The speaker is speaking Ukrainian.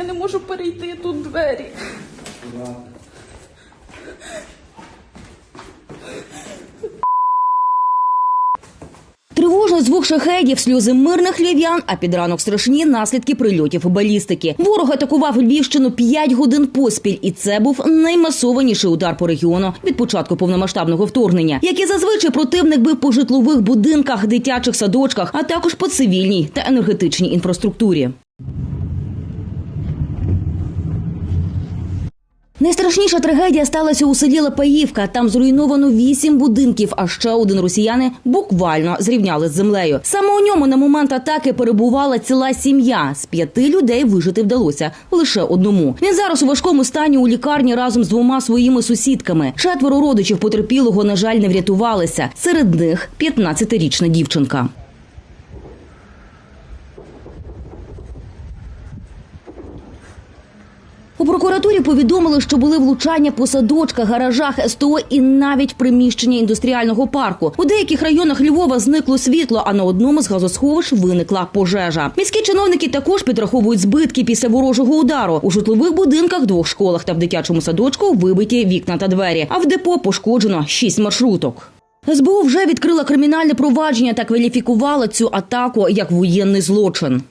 Я не можу перейти тут двері. Тривожно звук шахедів, сльози мирних львів'ян, а під ранок страшні наслідки прильотів балістики. Ворог атакував Львівщину 5 годин поспіль, і це був наймасованіший удар по регіону від початку повномасштабного вторгнення. Як і зазвичай противник бив по житлових будинках, дитячих садочках, а також по цивільній та енергетичній інфраструктурі. Найстрашніша трагедія сталася у селі Лапаївка. Там зруйновано вісім будинків, а ще один росіяни буквально зрівняли з землею. Саме у ньому на момент атаки перебувала ціла сім'я. З п'яти людей вижити вдалося лише одному. Він зараз у важкому стані у лікарні разом з двома своїми сусідками. Четверо родичів потерпілого, на жаль, не врятувалися. Серед них 15-річна дівчинка. У прокуратурі повідомили, що були влучання по садочках, гаражах, СТО і навіть приміщення індустріального парку. У деяких районах Львова зникло світло, а на одному з газосховищ виникла пожежа. Міські чиновники також підраховують збитки після ворожого удару. У житлових будинках, двох школах та в дитячому садочку вибиті вікна та двері. А в депо пошкоджено шість маршруток. СБУ вже відкрила кримінальне провадження та кваліфікувала цю атаку як воєнний злочин.